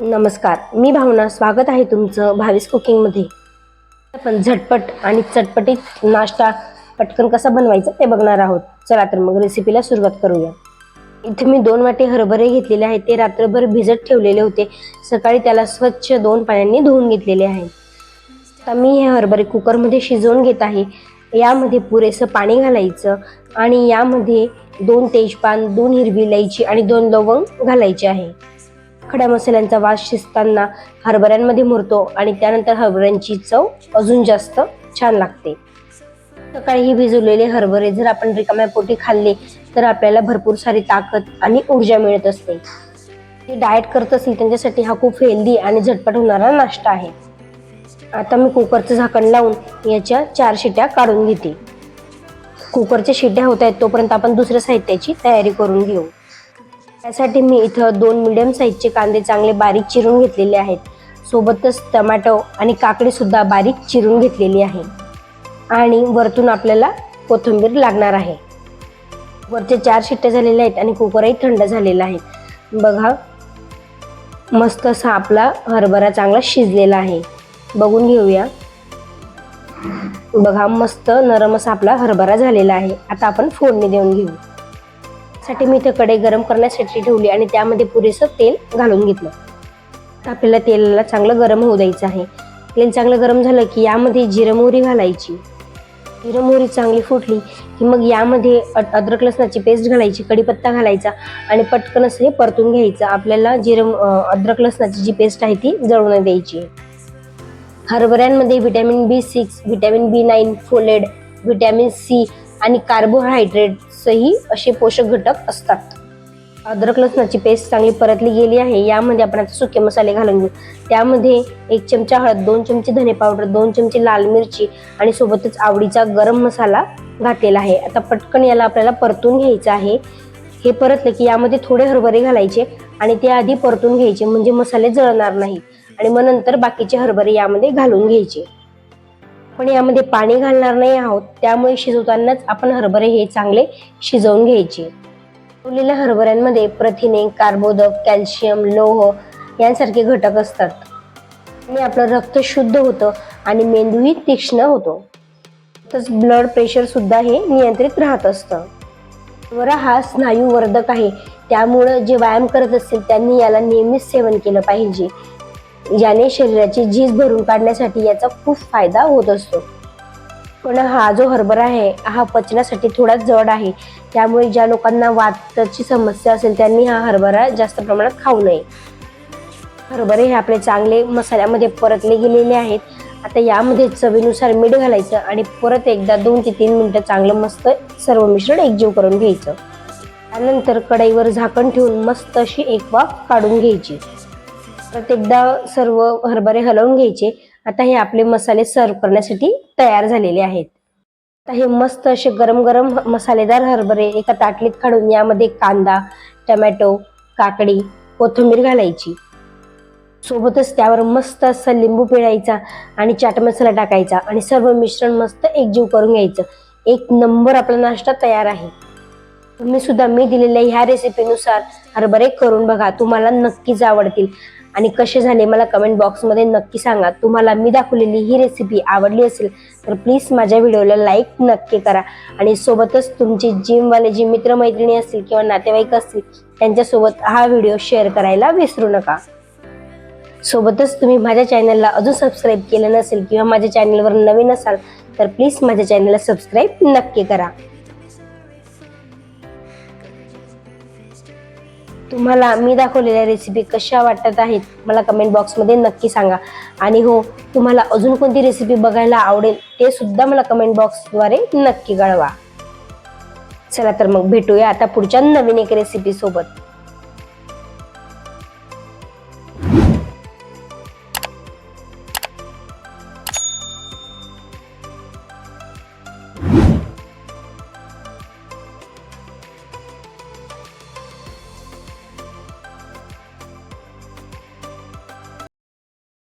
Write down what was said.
नमस्कार मी भावना स्वागत आहे तुमचं भावीस कुकिंगमध्ये. आपण झटपट आणि चटपटीत नाश्ता पटकन कसा बनवायचा ते बघणार आहोत. चला तर मग रेसिपीला सुरुवात करूया. इथे मी दोन वाटे हरभरे घेतलेले आहेत ते रात्रभर भिजत ठेवलेले होते. सकाळी त्याला स्वच्छ दोन पाण्याने धुवून घेतलेले आहे. आता मी हे हरभरे कुकरमध्ये शिजवून घेत आहे. यामध्ये पुरेसं पाणी घालायचं आणि यामध्ये दोन तेजपान दोन हिरवी इलायची आणि दोन लवंग घालायचे आहे. खड्या मसाल्यांचा वास शिजताना हरभऱ्यांमध्ये मुरतो आणि त्यानंतर हरभऱ्यांची चव अजून जास्त छान लागते. सकाळी हे भिजवलेले हरभरे जर आपण रिकाम्या पोटी खाल्ले तर आपल्याला भरपूर सारी ताकद आणि ऊर्जा मिळत असते. जे डाएट करत असेल त्यांच्यासाठी हा खूप हेल्दी आणि झटपट होणारा नाश्ता आहे. आता मी कुकरचं झाकण लावून याच्या चार शिट्या काढून घेते. कुकरच्या शिट्या होत आहेत तोपर्यंत आपण दुसऱ्या साहित्याची तयारी करून घेऊ. त्यासाठी मी इथं दोन मिडियम साईजचे कांदे चांगले बारीक चिरून घेतलेले आहेत. सोबतच टमॅटो आणि काकडी सुद्धा बारीक चिरून घेतलेली आहे. आणि वरतून आपल्याला कोथिंबीर लागणार आहे. वरचे चार शिट्ट्या झालेल्या आहेत आणि कुकरही थंड झालेला आहे. बघा मस्त असा आपला हरभरा चांगला शिजलेला आहे. बघून घेऊया. बघा मस्त नरम असा आपला हरभरा झालेला आहे. आता आपण फोडणी देऊन घेऊ. साठी मी ते कढई गरम करण्यासाठी ठेवली आणि त्यामध्ये पुरेसं तेल घालून घेतलं. तर आपल्याला तेलाला चांगलं गरम होऊ द्यायचं आहे. तेल चांगलं गरम झालं की यामध्ये जिरं मोहरी घालायची. जिरं मोहरी चांगली फुटली की मग यामध्ये अ- अद्रक लसणाची पेस्ट घालायची कढीपत्ता घालायचा आणि पटकन असं हे परतून घ्यायचं. आपल्याला जिरं अद्रक लसणाची जी पेस्ट आहे ती जळून द्यायची. हरभऱ्यांमध्ये vitamin B six vitamin B nine folate vitamin C आणि कार्बोहायड्रेट सही असे पोषक घटक असतात. अद्रक लसणाची पेस्ट चांगली परतली गेली आहे यामध्ये आपण आता सुके मसाले घालून घेऊ. त्यामध्ये एक चमचा हळद दोन चमचे धने पावडर दोन चमचे लाल मिरची आणि सोबतच आवडीचा गरम मसाला घातलेला आहे. आता पटकन याला आपल्याला परतून घ्यायचं आहे. हे परतलं की यामध्ये थोडे हरभरे घालायचे आणि ते आधी परतून घ्यायचे म्हणजे मसाले जळणार नाही आणि मग नंतर बाकीचे हरभरे यामध्ये घालून घ्यायचे. पण यामध्ये पाणी घालणार नाही आहोत. त्यामुळे शिजवतानाच आपण हरभरे हे चांगले शिजवून घ्यायचे. उरलेल्या हरभऱ्यांमध्ये प्रथिने कार्बोदक कॅल्शियम लोह यांसारखे घटक असतात. आणि आपलं रक्त शुद्ध होतं आणि मेंदूही तीक्ष्ण होतो. तसंच ब्लड प्रेशर सुद्धा हे नियंत्रित राहत असतं. हरभरा हा स्नायूवर्धक आहे. त्यामुळं जे व्यायाम करत असतील त्यांनी याला नेहमीच सेवन केलं पाहिजे. याने शरीराची झीज भरून काढण्यासाठी याचा खूप फायदा होत असतो. पण हा जो हरभरा आहे हा पचनासाठी थोडा जड आहे. त्यामुळे ज्या लोकांना वाताची समस्या असेल त्यांनी हा हरभरा जास्त प्रमाणात खाऊ नये. हरभरे हे आपले चांगले मसाल्यामध्ये परतले गेलेले आहेत. आता यामध्ये चवीनुसार मीठ घालायचं आणि परत एकदा दोन ते तीन मिनटं चांगलं मस्त सर्व मिश्रण एकजीव करून घ्यायचं. त्यानंतर कढईवर झाकण ठेवून मस्त अशी एक वाफ काढून घ्यायची. परत एकदा सर्व हरभरे हलवून घ्यायचे. आता हे आपले मसाले सर्व करण्यासाठी तयार झालेले आहेत. आता हे मस्त असे गरम गरम मसालेदार हरभरे एका ताटलीत काढून यामध्ये कांदा टमॅटो काकडी कोथिंबीर घालायची. सोबतच त्यावर मस्त असा लिंबू पिळायचा आणि चाट मसाला टाकायचा आणि सर्व मिश्रण मस्त एकजीव करून घ्यायचं. एक नंबर आपला नाश्ता तयार आहे. तुम्ही सुद्धा मी दिलेल्या ह्या रेसिपीनुसार हरभरे करून बघा तुम्हाला नक्कीच आवडतील. आणि कसे झाले मला कमेंट बॉक्समध्ये नक्की सांगा. तुम्हाला मी दाखवलेली ही रेसिपी आवडली असेल तर प्लीज माझ्या व्हिडिओला लाईक नक्की करा. आणि सोबतच तुमचे जिमवाले जे मित्रमैत्रिणी असतील किंवा नातेवाईक असतील त्यांच्यासोबत हा व्हिडिओ शेअर करायला विसरू नका. सोबतच तुम्ही माझ्या चॅनलला अजून सबस्क्राईब केलं नसेल किंवा माझ्या चॅनलवर नवीन असाल तर प्लीज माझ्या चॅनलला सबस्क्राईब नक्की करा. तुम्हाला मी दाखवलेल्या रेसिपी कशा वाटत आहेत मला कमेंट बॉक्समध्ये नक्की सांगा. आणि हो तुम्हाला अजून कोणती रेसिपी बघायला आवडेल ते सुद्धा मला कमेंट बॉक्सद्वारे नक्की कळवा. चला तर मग भेटूया आता पुढच्या नवीन एक रेसिपी सोबत.